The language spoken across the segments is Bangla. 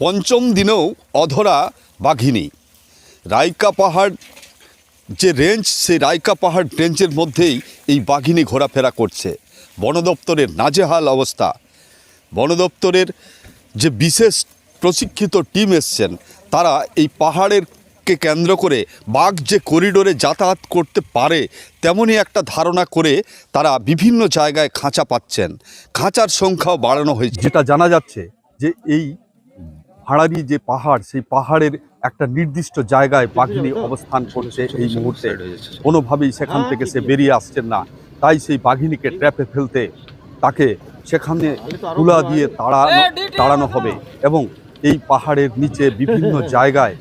পঞ্চম দিনেও অধরা বাঘিনী। রাইকা পাহাড়, যে রেঞ্জ সেই রাইকা পাহাড় রেঞ্জের মধ্যেই এই বাঘিনী ঘোরাফেরা করছে। বন দপ্তরের নাজেহাল অবস্থা। বন দপ্তরের যে বিশেষ প্রশিক্ষিত টিম এসছেন, তারা এই পাহাড়ের কে কেন্দ্র করে বাঘ যে করিডোরে যাতায়াত করতে পারে, তেমনই একটা ধারণা করে তারা বিভিন্ন জায়গায় খাঁচা পাচ্ছেন। খাঁচার সংখ্যাও বাড়ানো হয়েছে। যেটা জানা যাচ্ছে যে এই ভাড়ারি যে পাহাড় সেই পাহাড়ের একটা নির্দিষ্ট জায়গায় বাঘিনী অবস্থান করছে এই মুহূর্তে। কোনোভাবেই সেখান থেকে সে বেরিয়ে আসছেন না। তাই সেই বাঘিনীকে ট্র্যাপে ফেলতে তাকে সেখানে তুলা দিয়ে তাড়ানো তাড়ানো হবে এবং এই পাহাড়ের নিচে বিভিন্ন জায়গায়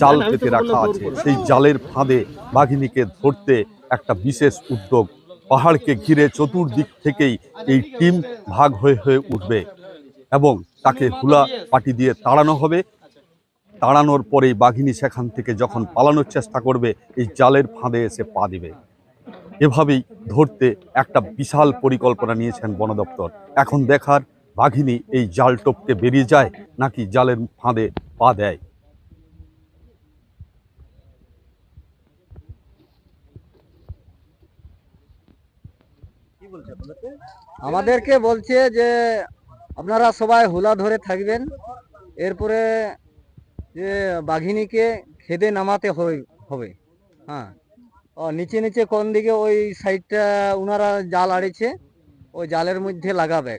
জাল পেতে রাখা আছে। সেই জালের ফাঁদে বাঘিনীকে ধরতে একটা বিশেষ উদ্যোগ। পাহাড়কে ঘিরে চতুর্দিক থেকেই এই টিম ভাগ হয়ে হয়ে উঠবে। এবং তাকে হুলা পাটি দিয়ে তাড়ানো হবে। তাড়ানোর পরেই বাঘিনী সেখান থেকে যখন পালানোর চেষ্টা করবে এই জালের ফাঁদে এসে পা দিবে। এভাবেই ধরতে একটা বিশাল পরিকল্পনা নিয়েছেন বন দপ্তর। এখন দেখার বাঘিনী এই জাল টপকে বেরিয়ে যায় নাকি জালের ফাঁদে পা দেয়। আমাদেরকে বলছে যে আপনারা সবাই হোলা ধরে থাকবেন। এরপরে যে বাঘিনীকে খেদে নামাতে হবে। হ্যাঁ। ও নিচে নিচে কোন দিকে ওই সাইডটা ওনারা জাল আড়েছে, ওই জালের মধ্যে লাগাবে